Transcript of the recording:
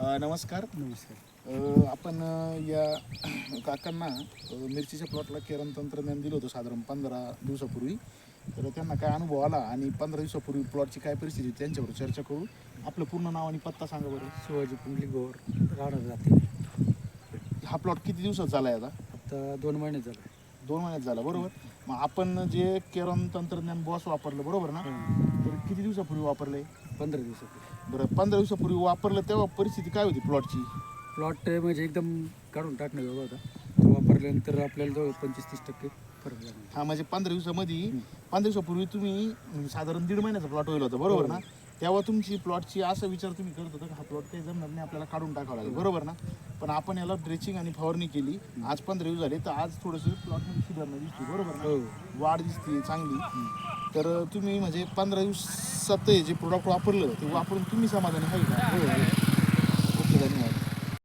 नमस्कार. नमस्कार. आपण या काकांना मिरचीच्या प्लॉटला केरन तंत्रज्ञान दिलं होतं साधारण पंधरा दिवसापूर्वी. तर त्यांना काय अनुभव आला आणि पंधरा दिवसापूर्वी प्लॉटची काय परिस्थिती त्यांच्यावर चर्चा करू. आपलं पूर्ण नाव आणि पत्ता सांगा बरं. शिवाजी पुंडलिक गोवर राहणार जाते. हा प्लॉट किती दिवसात झाला आहे आता? आता दोन महिने झाले. दोन महिन्यात झाला बरोबर. मग आपण जे केरन तंत्रज्ञान बॉस वापरलं बरोबर ना? किती दिवसापूर्वी वापरले? पंधरा दिवसापूर्वी. बरं पंधरा दिवसापूर्वी वापरलं तेव्हा परिस्थिती काय होती प्लॉटची प्लॉट म्हणजे एकदम काढून टाकण्याजोगा होता. तो वापरल्यानंतर आपल्याला जवळ पंचवीस तीस टक्के फरक झाला हा म्हणजे पंधरा दिवसामध्ये पंधरा दिवसापूर्वी तुम्ही म्हणजे साधारण दीड महिन्याचा प्लॉट होईल होता बरोबर ना? तेव्हा तुमची प्लॉटची असा विचार तुम्ही करत होता की हा प्लॉट काही जमणार नाही आपल्याला काढून टाकावा लागेल बरोबर ना? पण आपण याला ड्रेचिंग आणि फवारणी केली. आज पंधरा दिवस झाले तर आज थोडंसं प्लॉटमध्ये सुधारणा दिसते बरोबर ना? हो. वाढ दिसते चांगली. तर तुम्ही म्हणजे पंधरा दिवसात हे जे प्रोडक्ट वापरलं ते वापरून तुम्ही समाधानी आहे का? हो, हो.